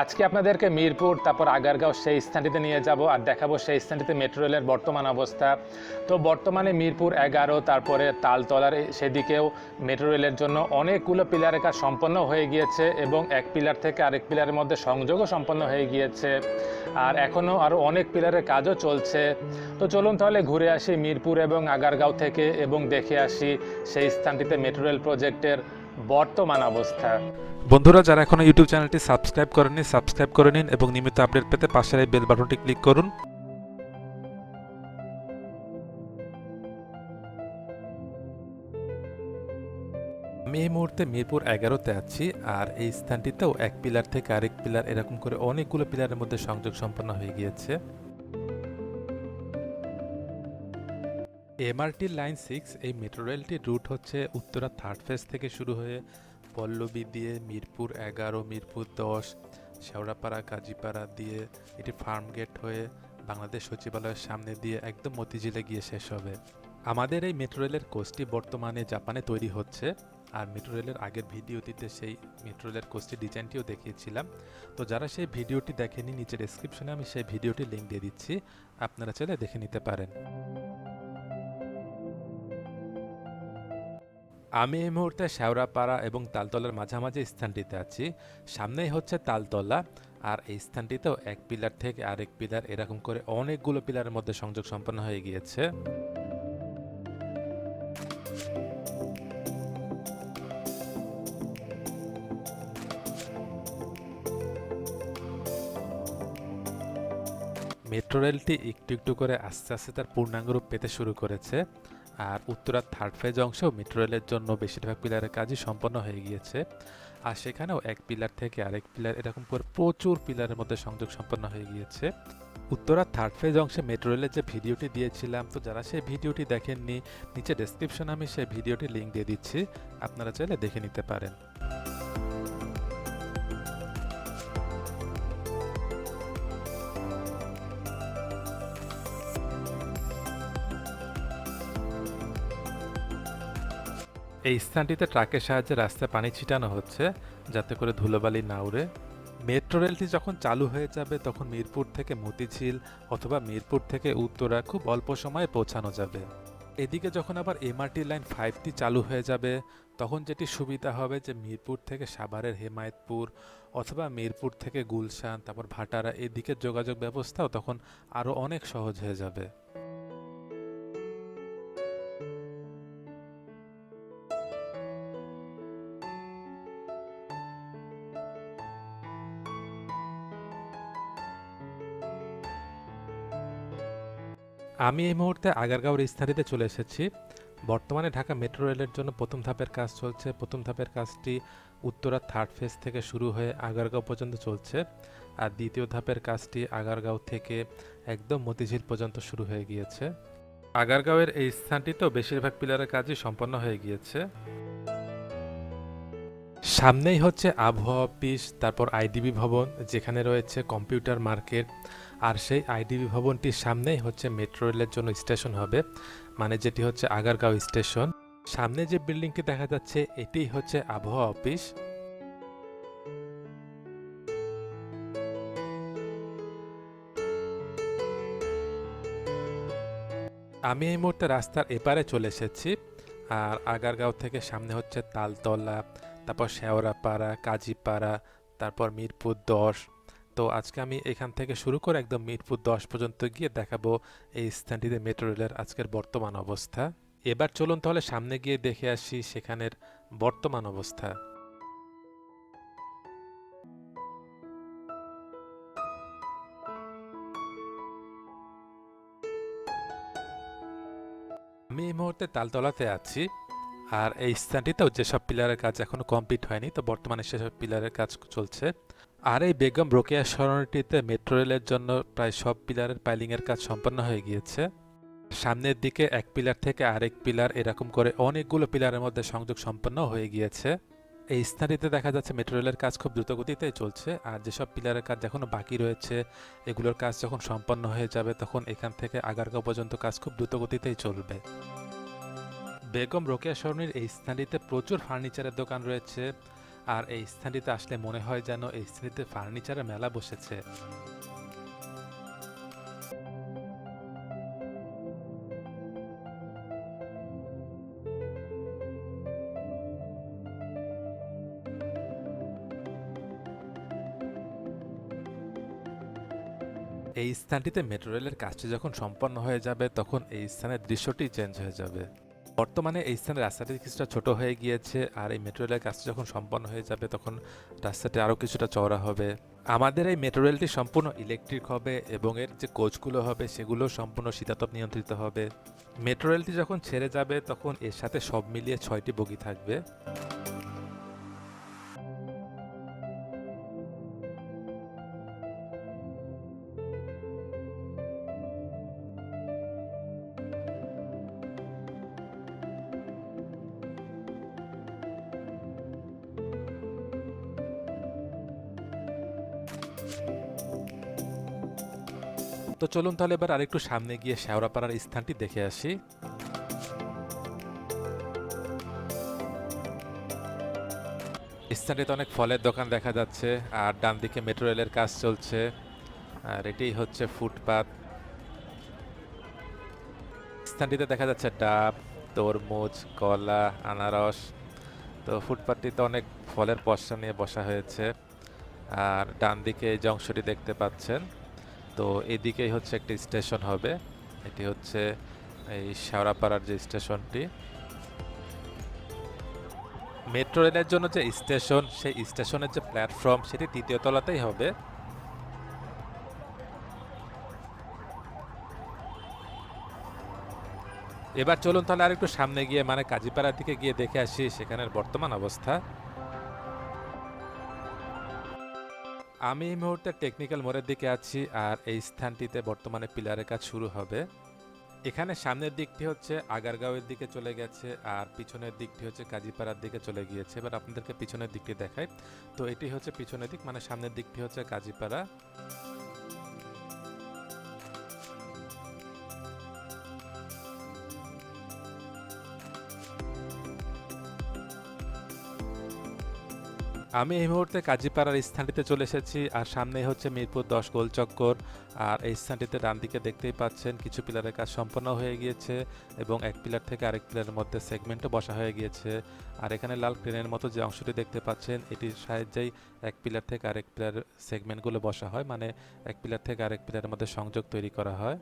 আজকে আপনাদেরকে মিরপুর, তারপর আগারগাঁও সেই স্থানটিতে নিয়ে যাব আর দেখাবো সেই স্থানটিতে মেট্রো রেলের বর্তমান অবস্থা। তো বর্তমানে মিরপুর এগারো, তারপরে তালতলার সেদিকেও মেট্রো রেলের জন্য অনেকগুলো পিলারের কাজ সম্পন্ন হয়ে গিয়েছে এবং এক পিলার থেকে আরেক পিলারের মধ্যে সংযোগও সম্পন্ন হয়ে গিয়েছে। আর এখনও আরও অনেক পিলারের কাজও চলছে। তো চলুন তাহলে ঘুরে আসি মিরপুর এবং আগারগাঁও থেকে এবং দেখে আসি সেই স্থানটিতে মেট্রো রেল প্রজেক্টের বর্তমান অবস্থা। বন্ধুরা, যারা এখনও ইউটিউব চ্যানেলটি সাবস্ক্রাইব করেননি, সাবস্ক্রাইব করে নিন এবং নিয়মিত আপডেট পেতে পাশের এই বেল বাটনটি ক্লিক করুন। আমি এই মুহূর্তে মিরপুর এগারোতে আছি আর এই স্থানটিতেও এক পিলার থেকে আরেক পিলার এরকম করে অনেকগুলো পিলারের মধ্যে সংযোগ সম্পন্ন হয়ে গিয়েছে। এমআরটি লাইন সিক্স এই মেট্রো রেলটির রুট হচ্ছে উত্তরা থার্ড ফেজ থেকে শুরু হয়ে পল্লবী দিয়ে মিরপুর এগারো, মিরপুর দশ, শেওড়াপাড়া, কাজীপাড়া দিয়ে এটি ফার্ম গেট হয়ে বাংলাদেশ সচিবালয়ের সামনে দিয়ে একদম মতিঝিলে গিয়ে শেষ হবে। আমাদের এই মেট্রো রেলের কোচটি বর্তমানে জাপানে তৈরি হচ্ছে, আর মেট্রো রেলের আগের ভিডিওটিতে সেই মেট্রো রেলের কোচটি ডিজাইনটিও দেখিয়েছিলাম। তো যারা সেই ভিডিওটি দেখেনি নিচে ডেসক্রিপশনে আমি সেই ভিডিওটি লিঙ্ক দিয়ে দিচ্ছি, আপনারা চাইলে দেখে নিতে পারেন। আমি এই মুহূর্তে শেওড়াপাড়া এবং তালতলার মাঝামাঝি স্থানটিতে আছি। সামনেই হচ্ছে তালতলা, আর এই স্থানটিতেও এক পিলার থেকে আরেক পিলার এরকম করে অনেকগুলো পিলারের মধ্যে সংযোগ সম্পন্ন হয়ে গিয়েছে। মেট্রো রেলটি একটু একটু করে আস্তে আস্তে তার পূর্ণাঙ্গ রূপ পেতে শুরু করেছে। আর উত্তরার থার্ড ফেজ অংশেও মেট্রো রেলের জন্য বেশিরভাগ পিলারের কাজই সম্পন্ন হয়ে গিয়েছে। আর সেখানেও এক পিলার থেকে আরেক পিলার এরকম করে প্রচুর পিলারের মধ্যে সংযোগ সম্পন্ন হয়ে গিয়েছে। উত্তরা থার্ড ফেজ অংশে মেট্রো রেলের যে ভিডিওটি দিয়েছিলাম, তো যারা সেই ভিডিওটি দেখেননি, নিচে ডেসক্রিপশনে আমি সেই ভিডিওটি লিঙ্ক দিয়ে দিচ্ছি, আপনারা চাইলে দেখে নিতে পারেন। এই স্থানটিতে ট্রাকের সাহায্যে রাস্তায় পানি ছিটানো হচ্ছে, যাতে করে ধুলোবালি না উড়ে। মেট্রো রেলটি যখন চালু হয়ে যাবে, তখন মিরপুর থেকে মতিঝিল অথবা মিরপুর থেকে উত্তরা খুব অল্প সময়ে পৌঁছানো যাবে। এদিকে যখন আবার এমআরটি লাইন ফাইভটি চালু হয়ে যাবে, তখন যেটি সুবিধা হবে যে মিরপুর থেকে সাভারের হেমায়তপুর অথবা মিরপুর থেকে গুলশান, তারপর ভাটারা, এদিকে যোগাযোগ ব্যবস্থাও তখন আরও অনেক সহজ হয়ে যাবে। আমি এই মুহূর্তে আগারগাঁওর স্থানীতে চলে এসেছি। বর্তমানে ঢাকা মেট্রো রেলের জন্য প্রথম ধাপের কাজ চলছে। প্রথম ধাপের কাজটি উত্তরা থার্ড ফেজ থেকে শুরু হয়ে আগারগাঁও পর্যন্ত চলছে। আর দ্বিতীয় ধাপের কাজটি আগারগাঁও থেকে একদম মতিঝিল পর্যন্ত শুরু হয়ে গিয়েছে। আগারগাঁওয়ের এই স্থানটিতেও বেশিরভাগ পিলারের কাজই সম্পন্ন হয়ে গিয়েছে। সামনেই হচ্ছে আবহাওয়া অফিস, তারপর আইডিবি ভবন যেখানে রয়েছে কম্পিউটার মার্কেট। আর সেই আইডিবি ভবনটির সামনেই হচ্ছে মেট্রো রেলের জন্য স্টেশন হবে মানে যেটি হচ্ছে আগারগাঁও স্টেশন। সামনে যে বিল্ডিংটি দেখা যাচ্ছে এটি হচ্ছে আবহাওয়া অফিস। আমি এই মুহূর্তে রাস্তার এপারে চলে এসেছি, আর আগারগাঁও থেকে সামনে হচ্ছে তালতলা তারপর শেওড়াপাড়া কাজীপাড়া তারপর মিরপুর দশ। তো আজকে আমি এখান থেকে শুরু করে একদম মিরপুর দশ পর্যন্ত গিয়ে দেখাবো এই স্থানটিতে মেট্রো রেলের আজকের বর্তমান অবস্থা। এবার চলুন তাহলে সামনে গিয়ে দেখে আসি সেখানের বর্তমান অবস্থা। আমি এই মুহূর্তে তালতলাতে আছি। আর এই স্থানটিতেও যেসব পিলারের কাজ এখনও কমপ্লিট হয়নি, তো বর্তমানে সেসব পিলারের কাজ চলছে। আর এই বেগম রোকেয়া সরণটিতে মেট্রো রেলের জন্য প্রায় সব পিলারের পাইলিংয়ের কাজ সম্পন্ন হয়ে গিয়েছে। সামনের দিকে এক পিলার থেকে আরেক পিলার এরকম করে অনেকগুলো পিলারের মধ্যে সংযোগ সম্পন্ন হয়ে গিয়েছে। এই স্থানটিতে দেখা যাচ্ছে মেট্রো রেলের কাজ খুব দ্রুতগতিতেই চলছে, আর যেসব পিলারের কাজ এখনও বাকি রয়েছে, এগুলোর কাজ যখন সম্পন্ন হয়ে যাবে, তখন এখান থেকে আগারগাঁও পর্যন্ত কাজ খুব দ্রুতগতিতেই চলবে। বেগম রোকেয়া সরণির এই স্থানটিতে প্রচুর ফার্নিচারের দোকান রয়েছে, আর এই স্থানটিতে আসলে মনে হয় যেন এই স্থানটিতে ফার্নিচারের মেলা বসেছে। এই স্থানটিতে মেট্রো রেলের কাজটি যখন সম্পন্ন হয়ে যাবে, তখন এই স্থানের দৃশ্যটি চেঞ্জ হয়ে যাবে। বর্তমানে এই স্থানে রাস্তাটি কিছুটা ছোট হয়ে গিয়েছে আর এই মেট্রো রেলের কাজটি যখন সম্পন্ন হয়ে যাবে তখন রাস্তাটি আরও কিছুটা চওড়া হবে। আমাদের এই মেট্রো রেলটি সম্পূর্ণ ইলেকট্রিক হবে এবং এর যে কোচগুলো হবে সেগুলো সম্পূর্ণ শীতাতপ নিয়ন্ত্রিত হবে। মেট্রো রেলটি যখন ছেড়ে যাবে তখন এর সাথে সব মিলিয়ে ছয়টি বগি থাকবে। তো চলুন তাহলে এবার আরেকটু সামনে গিয়ে শেওড়াপাড়ার স্থানটি দেখে আসি। স্থানটিতে অনেক ফলের দোকান দেখা যাচ্ছে, আর ডান দিকে মেট্রো রেলের কাজ চলছে, আর এটি হচ্ছে ফুটপাত। স্থানটিতে দেখা যাচ্ছে ডাব, তরমুজ, কলা, আনারস। তো ফুটপাতটিতে অনেক ফলের পশা নিয়ে বসা হয়েছে। আর ডান দিকে এই অংশটি দেখতে পাচ্ছেন, তো এদিকেই হচ্ছে একটি স্টেশন হবে। এটি হচ্ছে এই শেওড়াপাড়ার যে স্টেশনটি। মেট্রো রেলের জন্য যে স্টেশন, সেই স্টেশনের যে প্ল্যাটফর্ম, সেটি তৃতীয় তলাতেই হবে। এবার চলুন তাহলে আরেকটু সামনে গিয়ে মানে কাজীপাড়ার দিকে গিয়ে দেখে আসি সেখানের বর্তমান অবস্থা। আমি এই মুহূর্তে টেকনিক্যাল মোড়ের দিকে আছি আর এই স্থানটিতে বর্তমানে পিলারের কাজ শুরু হবে। এখানে সামনের দিকটি হচ্ছে আগারগাঁওয়ের দিকে চলে গেছে আর পিছনের দিকটি হচ্ছে কাজীপাড়ার দিকে চলে গিয়েছে। এবার আপনাদেরকে পিছনের দিকটি দেখায় তো এটি হচ্ছে পিছনের দিক মানে সামনের দিকটি হচ্ছে কাজীপাড়া। আমি এই মুহূর্তে কাজীপাড়ার স্থানটিতে চলে এসেছি আর সামনেই হচ্ছে মিরপুর দশ গোল চক্কর। আর এই স্থানটিতে ডান দিকে দেখতেই পাচ্ছেন কিছু পিলারের কাজ সম্পন্ন হয়ে গিয়েছে এবং এক পিলার থেকে আরেক পিলারের মধ্যে সেগমেন্টও বসা হয়ে গিয়েছে। আর এখানে লাল ট্রেনের মতো যে অংশটি দেখতে পাচ্ছেন, এটির সাহায্যেই এক পিলার থেকে আরেক পিলার সেগমেন্টগুলো বসা হয়। মানে এক পিলার থেকে আরেক পিলারের মধ্যে সংযোগ তৈরি করা হয়।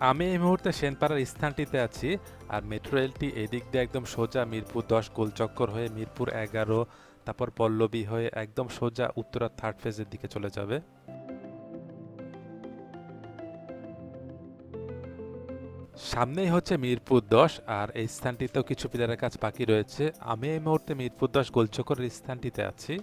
আমি এই মুহূর্তে সেনপাড়ার স্থানটিতে আছি আর মেট্রো রেলটি এদিক দিয়ে একদম সোজা মিরপুর দশ গোলচক্কর হয়ে মিরপুর এগারো, তারপর পল্লবী হয়ে একদম সোজা উত্তরা থার্ড ফেজের দিকে চলে যাবে। সামনেই হচ্ছে মিরপুর দশ আর এই স্থানটিতেও কিছু পিলারের কাজ বাকি রয়েছে। আমি এই মুহূর্তে মিরপুর দশ গোলচক্করের স্থানটিতে আছি।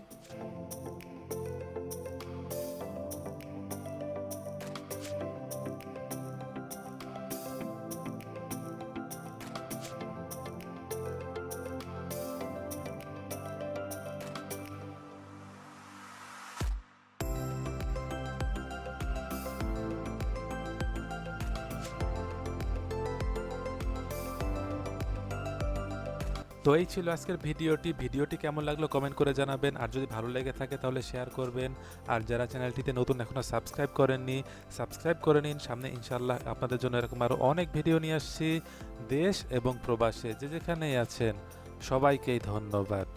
তো এই ছিল আজকের ভিডিওটি। ভিডিওটি কেমন লাগল কমেন্ট করে জানাবেন। আর যদি ভালো লেগে থাকে তাহলে শেয়ার করবেন। আর যারা চ্যানেলটিতে নতুন এখনও সাবস্ক্রাইব করেননি সাবস্ক্রাইব করে নিন। সামনে ইনশাল্লাহ আপনাদের জন্য এরকম আরও অনেক ভিডিও নিয়ে আসছি। দেশ এবং প্রবাসে যে যেখানেই আছেন, সবাইকেই ধন্যবাদ।